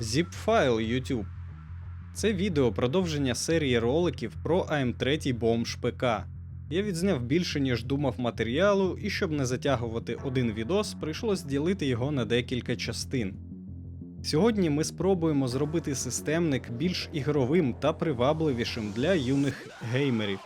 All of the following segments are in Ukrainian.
Zipfile YouTube. Це відео продовження серії роликів про AM3 бомж ПК. Я відзняв більше, ніж думав матеріалу, і щоб не затягувати один відос, прийшлось ділити його на декілька частин. Сьогодні ми спробуємо зробити системник більш ігровим та привабливішим для юних геймерів.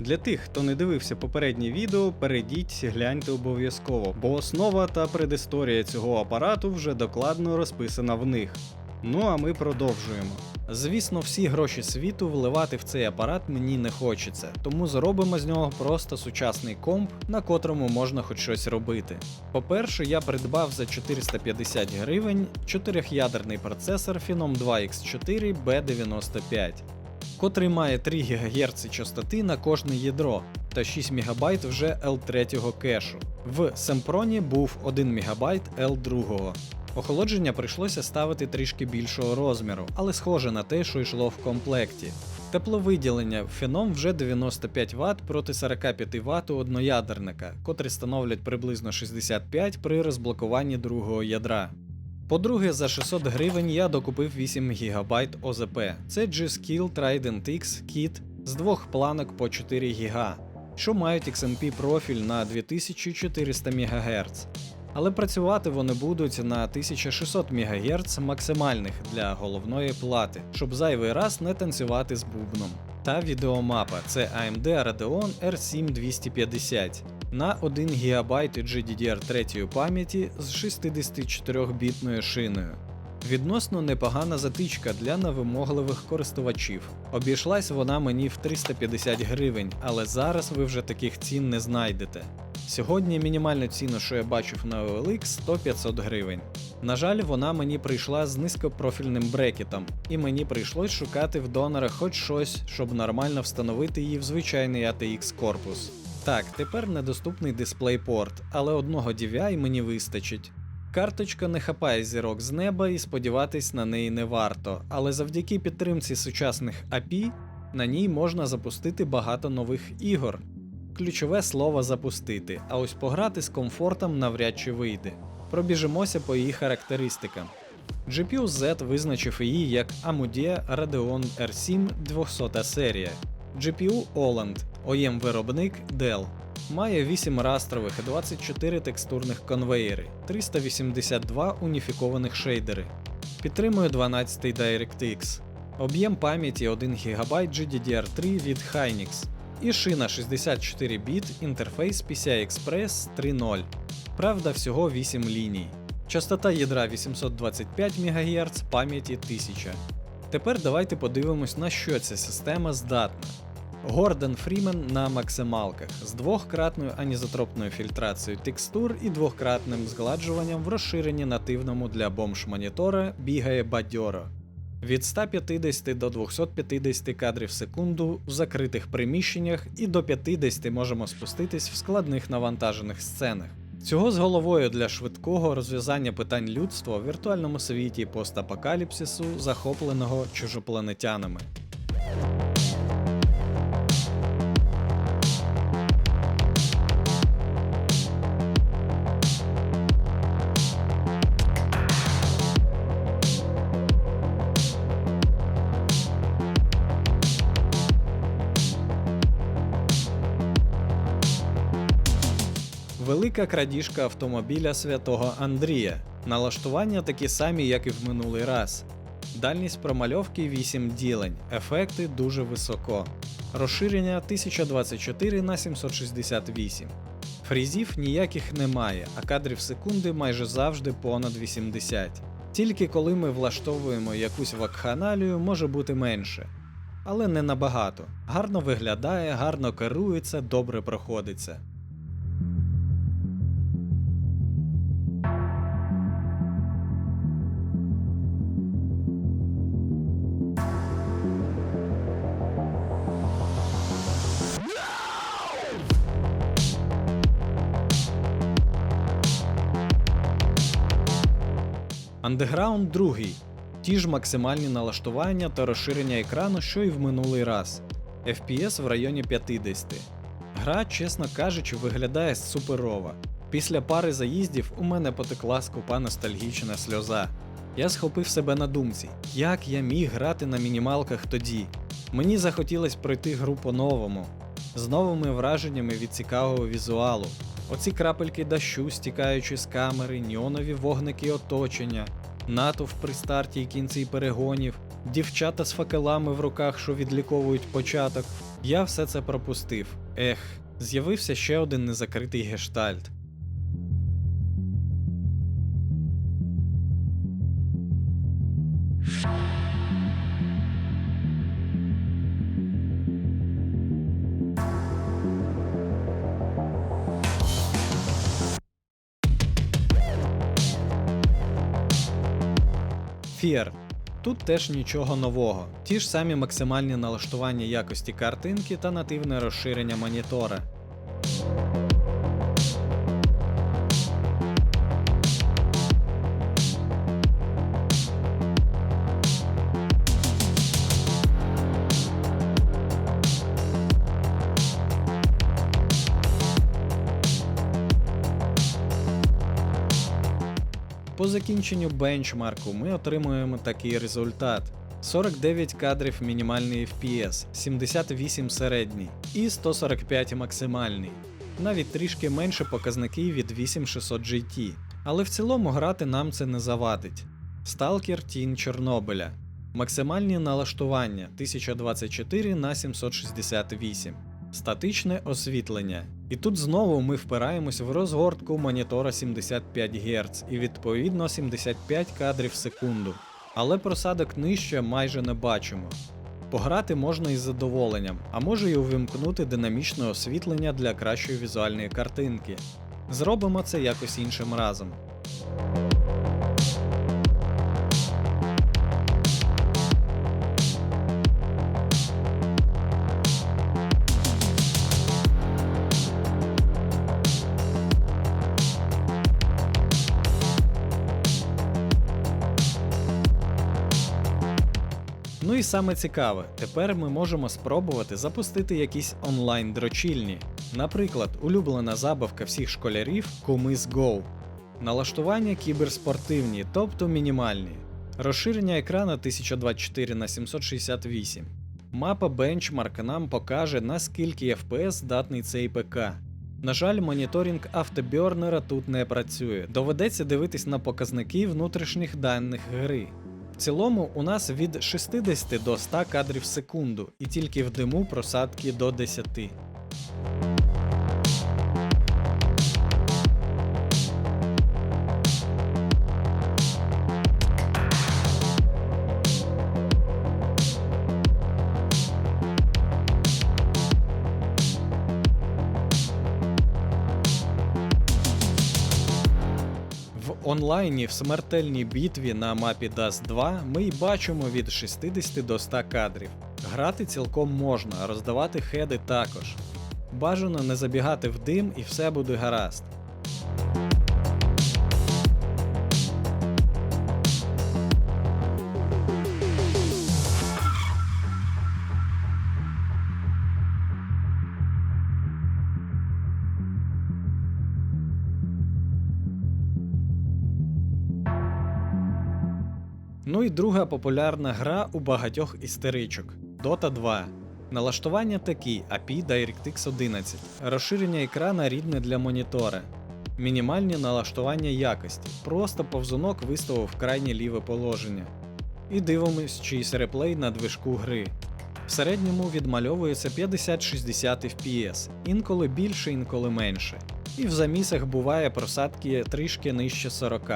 Для тих, хто не дивився попереднє відео, перейдіть, гляньте обов'язково, бо основа та предісторія цього апарату вже докладно розписана в них. Ну а ми продовжуємо. Звісно, всі гроші світу вливати в цей апарат мені не хочеться, тому зробимо з нього просто сучасний комп, на котрому можна хоч щось робити. По-перше, я придбав за 450 гривень 4-ядерний процесор Phenom 2 X4 B95 котрий має 3 ГГц частоти на кожне ядро та 6 МБ вже L3 кешу. В Семпроні був 1 МБ L2. Охолодження прийшлося ставити трішки більшого розміру, але схоже на те, що йшло в комплекті. Тепловиділення Phenom вже 95 Вт проти 45 Вт у одноядерника, котрі становлять приблизно 65 при розблокуванні другого ядра. По-друге, за 600 гривень я докупив 8 ГБ ОЗП. Це G-Skill Trident X кіт з двох планок по 4 ГБ, що мають XMP профіль на 2400 МГц. Але працювати вони будуть на 1600 МГц максимальних для головної плати, щоб зайвий раз не танцювати з бубном. Та відеомапа це AMD Radeon R7 250 на 1 ГБ GDDR3 пам'яті з 64-бітною шиною. Відносно непогана затичка для невимогливих користувачів. Обійшлась вона мені в 350 гривень, але зараз ви вже таких цін не знайдете. Сьогодні мінімальну ціну, що я бачив на OLX, 100-500 гривень. На жаль, вона мені прийшла з низькопрофільним брекетом, і мені прийшлось шукати в донорах хоч щось, щоб нормально встановити її в звичайний ATX корпус. Так, тепер недоступний DisplayPort, але одного DVI мені вистачить. Карточка не хапає зірок з неба і сподіватись на неї не варто, але завдяки підтримці сучасних API на ній можна запустити багато нових ігор. Ключове слово запустити, а ось пограти з комфортом навряд чи вийде. Пробіжимося по її характеристикам. GPU Z визначив її як AMD Radeon R7 200 серія. GPU Oland, OEM виробник Dell. Має 8 растрових і 24 текстурних конвеєри, 382 уніфікованих шейдери. Підтримує 12 DirectX. Об'єм пам'яті 1 ГБ GDDR3 від Hynix. І шина 64 біт, інтерфейс PCI Express 3.0. Правда, всього 8 ліній. Частота ядра 825 МГц, пам'яті 1000. Тепер давайте подивимось, на що ця система здатна. Гордон Фрімен на максималках з двохкратною анізотропною фільтрацією текстур і двохкратним згладжуванням в розширенні нативному для бомж монітора бігає бадьоро. Від 150 до 250 кадрів в секунду в закритих приміщеннях і до 50 можемо спуститись в складних навантажених сценах. Цього з головою для швидкого розв'язання питань людства в віртуальному світі постапокаліпсису, захопленого чужопланетянами. Велика крадіжка автомобіля святого Андрія. Налаштування такі самі, як і в минулий раз. Дальність промальовки 8 ділень, ефекти дуже високо. Розширення 1024 на 768. Фрізів ніяких немає, а кадрів секунди майже завжди понад 80. Тільки коли ми влаштовуємо якусь вакханалію, може бути менше. Але не набагато. Гарно виглядає, гарно керується, добре проходиться. Underground 2. Ті ж максимальні налаштування та розширення екрану, що і в минулий раз. FPS в районі 50. Гра, чесно кажучи, виглядає суперово. Після пари заїздів у мене потекла скупа ностальгічна сльоза. Я схопив себе на думці, як я міг грати на мінімалках тоді. Мені захотілось пройти гру по-новому, з новими враженнями від цікавого візуалу. Оці крапельки дощу, стікаючи з камери, ніонові вогники оточення, натовп при старті і кінці перегонів, дівчата з факелами в руках, що відліковують початок. Я все це пропустив. Ех, з'явився ще один незакритий гештальт. Fear. Тут теж нічого нового. Ті ж самі максимальні налаштування якості картинки та нативне розширення монітора. По закінченню бенчмарку ми отримуємо такий результат: 49 кадрів мінімальний FPS, 78 середній і 145 максимальний. Навіть трішки менше показники від 8600 GT. Але в цілому грати нам це не завадить. Stalker Тінь Чорнобиля. Максимальні налаштування 1024 на 768. Статичне освітлення. І тут знову ми впираємось в розгортку монітора 75 Гц і відповідно 75 кадрів в секунду. Але просадок нижче майже не бачимо. Пограти можна із задоволенням, а може й увімкнути динамічне освітлення для кращої візуальної картинки. Зробимо це якось іншим разом. Ну і саме цікаве, тепер ми можемо спробувати запустити якісь онлайн дрочільні. Наприклад, улюблена забавка всіх школярів Kumis Go. Налаштування кіберспортивні, тобто мінімальні. Розширення екрана 1024 на 768. Мапа бенчмарк нам покаже, наскільки FPS здатний цей ПК. На жаль, моніторинг автобернера тут не працює. Доведеться дивитись на показники внутрішніх даних гри. Цілому у нас від 60 до 100 кадрів в секунду, і тільки в диму просадки до 10. Онлайні в смертельній битві на мапі Dust 2 ми й бачимо від 60 до 100 кадрів. Грати цілком можна, роздавати хеди також. Бажано не забігати в дим і все буде гаразд. Ну і друга популярна гра у багатьох істеричок Dota 2. Налаштування такі API DirectX 11, розширення екрана рідне для монітора, мінімальні налаштування якості, просто повзунок виставив в крайнє ліве положення. І дивимось чийсь реплей на движку гри. В середньому відмальовується 50-60 FPS, інколи більше, інколи менше. І в замісах буває просадки трішки нижче 40.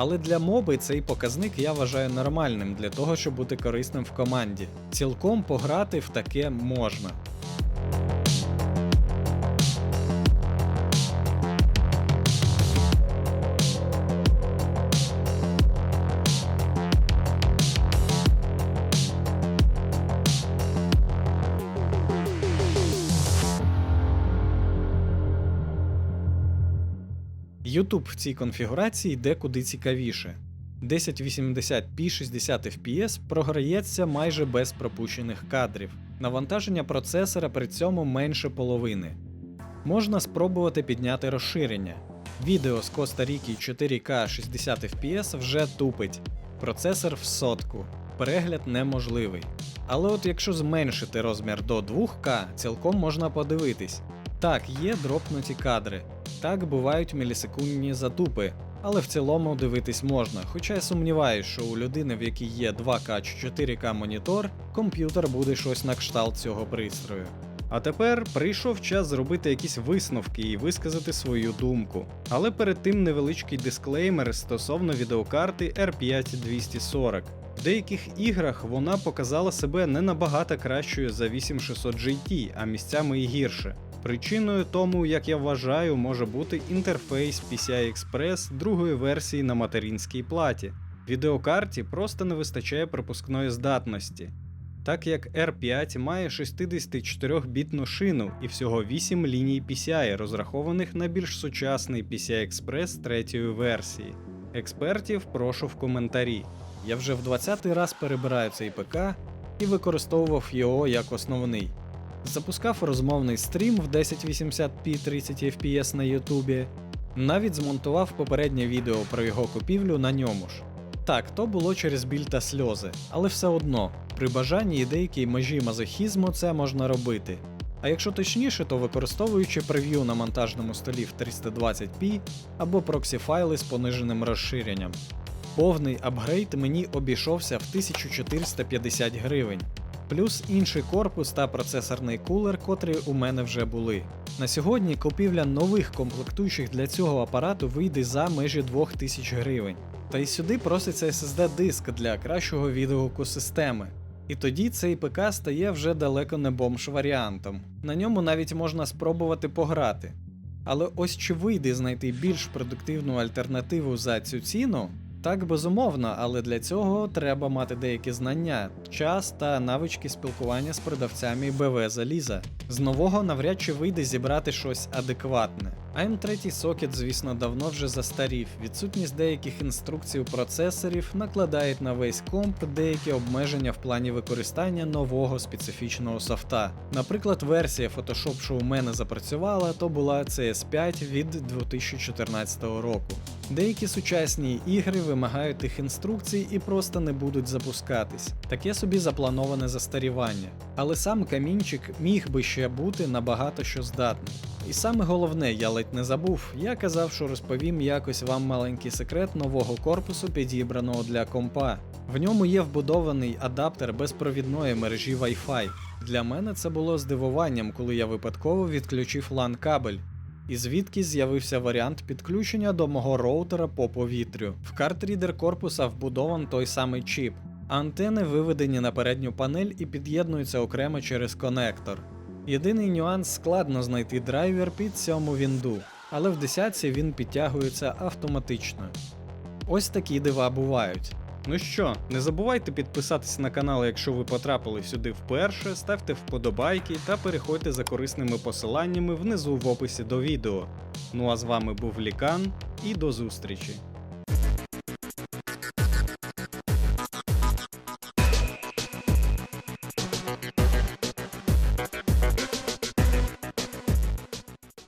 Але для моби цей показник я вважаю нормальним для того, щоб бути корисним в команді. Цілком пограти в таке можна. YouTube в цій конфігурації йде куди цікавіше. 1080p 60 fps програється майже без пропущених кадрів. Навантаження процесора при цьому менше половини. Можна спробувати підняти розширення. Відео з Коста Ріки 4К 60 fps вже тупить. процесор в сотку, перегляд неможливий. Але от якщо зменшити розмір до 2К, цілком можна подивитись. Так, є дропнуті кадри, так бувають мілісекундні затупи, але в цілому дивитись можна. Хоча я сумніваюсь, що у людини, в якій є 2К чи 4К монітор, комп'ютер буде щось на кшталт цього пристрою. А тепер прийшов час зробити якісь висновки і висказати свою думку. Але перед тим невеличкий дисклеймер стосовно відеокарти R5 240. В деяких іграх вона показала себе не набагато кращою за 8600 GT, а місцями і гірше. Причиною тому, як я вважаю, може бути інтерфейс PCI Express другої версії на материнській платі. Відеокарті просто не вистачає пропускної здатності, так як R5 має 64-бітну шину і всього 8 ліній PCI, розрахованих на більш сучасний PCI Express третьої версії. Експертів прошу в коментарі. Я вже в 20-й раз перебираю цей ПК і використовував його як основний. Запускав розмовний стрім в 1080p 30 fps на Ютубі, навіть змонтував попереднє відео про його купівлю на ньому ж. Так, то було через біль та сльози, але все одно, при бажанні і деякій межі мазохізму це можна робити. А якщо точніше, то використовуючи прев'ю на монтажному столі в 320p або проксі-файли з пониженим розширенням. Повний апгрейд мені обійшовся в 1450 гривень, плюс інший корпус та процесорний кулер, котрі у мене вже були. На сьогодні купівля нових комплектуючих для цього апарату вийде за межі 2000 гривень. Та й сюди проситься SSD диск для кращого відгуку системи. І тоді цей ПК стає вже далеко не бомж варіантом. На ньому навіть можна спробувати пограти. Але ось чи вийде знайти більш продуктивну альтернативу за цю ціну? Так безумовно, але для цього треба мати деякі знання, час та навички спілкування з продавцями БВ заліза. З нового навряд чи вийде зібрати щось адекватне. AM3 сокет, звісно, давно вже застарів. Відсутність деяких інструкцій у процесорів накладає на весь комп деякі обмеження в плані використання нового специфічного софта. Наприклад, версія Photoshop, що у мене запрацювала, то була CS5 від 2014 року. Деякі сучасні ігри вимагають тих інструкцій і просто не будуть запускатись. Таке собі заплановане застарівання. Але сам камінчик міг би ще бути набагато що здатний. І саме головне, я ледь не забув, я казав, що розповім якось вам маленький секрет нового корпусу, підібраного для компа. В ньому є вбудований адаптер безпровідної мережі Wi-Fi. Для мене це було здивуванням, коли я випадково відключив LAN кабель. І звідки з'явився варіант підключення до мого роутера по повітрю. В картрідер корпуса вбудован той самий чіп. Антени виведені на передню панель і під'єднуються окремо через конектор. Єдиний нюанс складно знайти драйвер під цьому вінду, але в десятці він підтягується автоматично. Ось такі дива бувають. Ну що, не забувайте підписатися на канал, якщо ви потрапили сюди вперше, ставте вподобайки та переходьте за корисними посиланнями внизу в описі до відео. Ну а з вами був Лікан і до зустрічі!